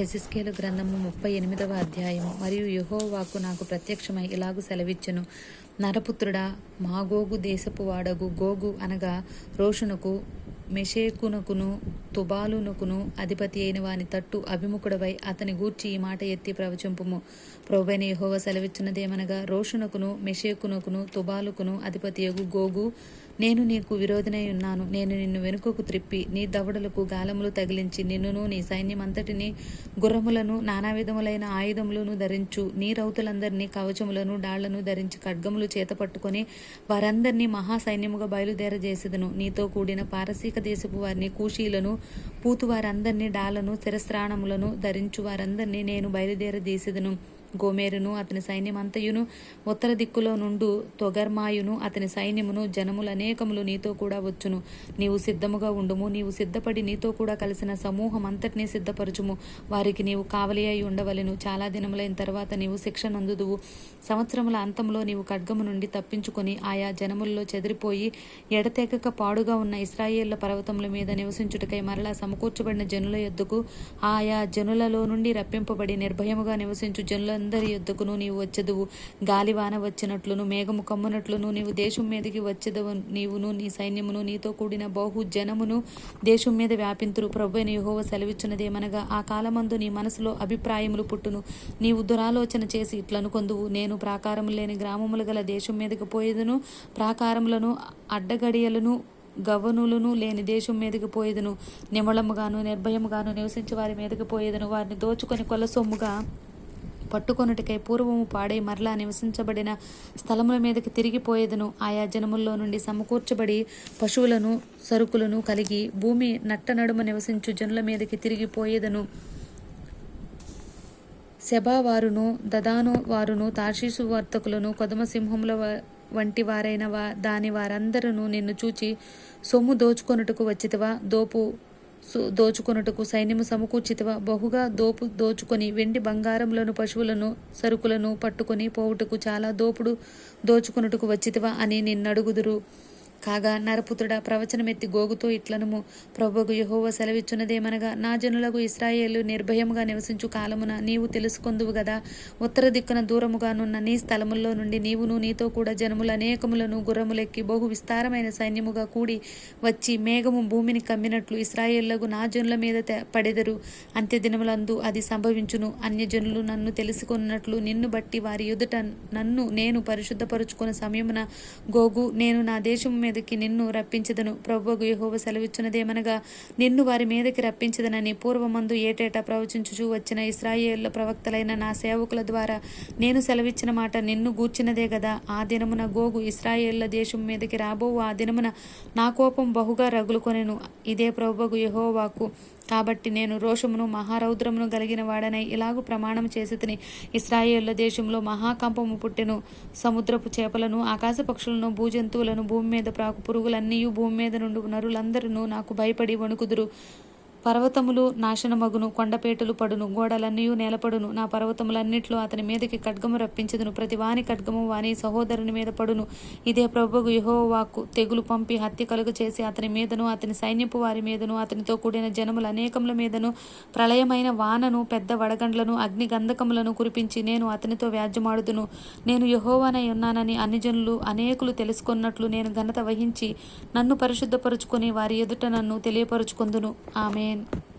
ఎసిస్కేలు గ్రంథము ముప్పై ఎనిమిదవ అధ్యాయము. మరియు యహోవాకు నాకు ప్రత్యక్షమై ఇలాగు సెలవిచ్చును. నరపుత్రుడా మాగోగు దేశపు వాడగు గోగు అనగా రోషునకు మెషేకునకును తుబాలునకును అధిపతి అయిన వాని తట్టు అభిముఖుడవై అతని గూర్చి ఈ మాట ఎత్తి ప్రవచింపుము. ప్రభువైన యెహోవా సెలవిచ్చినదేమనగా రోషునకును మెషేకునకును తుబాలుకును అధిపతియగు గోగు నేను నీకు విరోధనై ఉన్నాను. నేను నిన్ను వెనుకకు త్రిప్పి నీ దవడలకు గాలములు తగిలించి నిన్నును నీ సైన్యమంతటిని గుర్రములను నానా విధములైన ఆయుధములను ధరించు. నీ రౌతులందరినీ కవచములను డాళ్ళను ధరించి ఖడ్గములు చేత పట్టుకొని వారందరినీ మహాసైన్యముగా బయలుదేరజేసేదను. నీతో కూడిన పారసీక దేశపు వారిని కూషీలను పూతు వారందరినీ శిరస్రాణములను ధరించు వారందరినీ నేను బయలుదేరదీసెదను గోమేరును అతని సైన్యమంతయును ఉత్తర దిక్కులో నుండు తొగర్మాయును అతని సైన్యమును జనములు అనేకములు నీతో కూడా వచ్చును. నీవు సిద్ధముగా ఉండుము నీవు సిద్ధపడి నీతో కూడా కలిసిన సమూహం అంతటినీ సిద్ధపరచుము. వారికి నీవు కావలి అయి ఉండవలెను. చాలా దినములైన తర్వాత నీవు శిక్ష నందుదువు. సంవత్సరముల అంతంలో నీవు ఖడ్గము నుండి తప్పించుకొని ఆయా జనములలో చెదిరిపోయి ఎడతెగక పాడుగా ఉన్న ఇస్రాయేళ్ళ పర్వతముల మీద నివసించుటకై మరలా సమకూర్చబడిన జనుల యొద్దకు ఆయా జనులలో నుండి రప్పింపబడి నిర్భయముగా నివసించు జనుల వారందరి యొద్దకును నీవు వచ్చెదువు. గాలివాన వచ్చినట్లును మేఘము కమ్మునట్లును నీవు దేశం మీదకి వచ్చెదవు. నీవును నీ సైన్యమును నీతో కూడిన బహు జనమును దేశం మీద వ్యాపింతురు. ప్రభువైన యుహోవ సెలవిచ్చినదేమనగా ఆ కాలమందు నీ మనసులో అభిప్రాయములు పుట్టును. నీవు దురాలోచన చేసి ఇట్లనుకొందువు నేను ప్రాకారము లేని గ్రామములు గల దేశం మీదకి పోయేదును. ప్రాకారములను అడ్డగడియలను గవనులను లేని దేశం మీదకి పోయేదును. నిమళముగాను నిర్భయముగాను నివసించి వారి మీదకి పోయేదును. వారిని దోచుకొని కొలసొమ్ముగా పట్టుకొనుటకై పూర్వము పాడై మరలా నివసించబడిన స్థలముల మీదకి తిరిగిపోయేదను. ఆయా జనముల్లో నుండి సమకూర్చబడి పశువులను సరుకులను కలిగి భూమి నట్ట నడుమ నివసించు జనుల మీదకి తిరిగిపోయేదను. శబావారును దదాను వారును తార్షీసు వర్తకులను కొదమ సింహముల వ- వంటి వారైన వా దాని వారందరూ నిన్ను చూచి సొమ్ము దోచుకొనుటకు వచ్చితివా? దోపు దోచుకొనుటకు సైన్యము సమకూర్చితివా. బహుగా దోపు దోచుకొని వెండి బంగారములను పశువులను సరుకులను పట్టుకొని పోవుటకు చాలా దోపుడు దోచుకొనుటకు వచ్చితివా అని నిన్నడుగుదురు. కాగా నరపుత్రుడా ప్రవచనమెత్తి గోగుతో ఇట్లనుము. ప్రభుకు యహోవ సెలవిచ్చున్నదేమనగా నా జనులకు ఇస్రాయేలు నిర్భయముగా నివసించు కాలమున నీవు తెలుసుకొందువు గదా. ఉత్తర దిక్కున దూరముగానున్న నీ స్థలముల్లో నుండి నీవును నీతో కూడా జనములు అనేకములను గుర్రములెక్కి బహు విస్తారమైన సైన్యముగా కూడి వచ్చి మేఘము భూమిని కమ్మినట్లు ఇస్రాయేళ్ళకు నా జనుల మీద తె- పడెదరు. అంత్యదినములందు అది సంభవించును. అన్యజనులు నన్ను తెలుసుకున్నట్లు నిన్ను బట్టి వారి ఎదుట నన్ను నేను పరిశుద్ధపరుచుకున్న సమయమున గోగు నేను నా దేశం మీదకి నిన్ను రప్పించదను. ప్రభువు యహోవ సెలవిచ్చినదేమనగా నిన్ను వారి మీదకి రప్పించదనని పూర్వమందు ఏటేటా ప్రవచించుచూ వచ్చిన ఇస్రాయేళ్ళ ప్రవక్తలైన నా సేవకుల ద్వారా నేను సెలవిచ్చిన మాట నిన్ను గూర్చినదే కదా ఆ దినమున గోగు ఇస్రాయేళ్ళ దేశం మీదకి రాబో ఆ దినమున నా కోపం బహుగా రగులుకొనెను. ఇదే ప్రభువు యహోవాకు కాబట్టి నేను రోషమును మహారౌద్రమును కలిగిన వాడనై ఇలాగు ప్రమాణం చేసి తిని ఇస్రాయేళ్ళ దేశంలో మహాకంపము పుట్టెను. సముద్రపు చేపలను ఆకాశ పక్షులను భూజంతువులను భూమి మీద ప్రాకు పురుగులన్నీ భూమి మీద నుండి నరులందరూ నాకు భయపడి వణుకుదురు. పర్వతములు నాశనమగును కొండపేటలు పడును గోడలన్నీ నేలపడును. నా పర్వతములన్నిట్లో అతని మీదకి ఖడ్గము రప్పించదును. ప్రతి వాని ఖడ్గము వాని సహోదరుని మీద పడును. ఇదే ప్రభుకు యెహోవాకు తెగులు పంపి హత్య కలుగు చేసి అతని మీదను అతని సైన్యపు వారి మీదను అతనితో కూడిన జనముల అనేకముల మీదను ప్రళయమైన వానను పెద్ద వడగండ్లను అగ్ని గంధకములను కురిపించి నేను అతనితో వ్యాజ్యమాడుదును. నేను యహోవానై ఉన్నానని అన్ని జనులు అనేకులు తెలుసుకున్నట్లు నేను ఘనత వహించి నన్ను పరిశుద్ధపరుచుకొని వారి ఎదుట నన్ను తెలియపరుచుకొందును. amin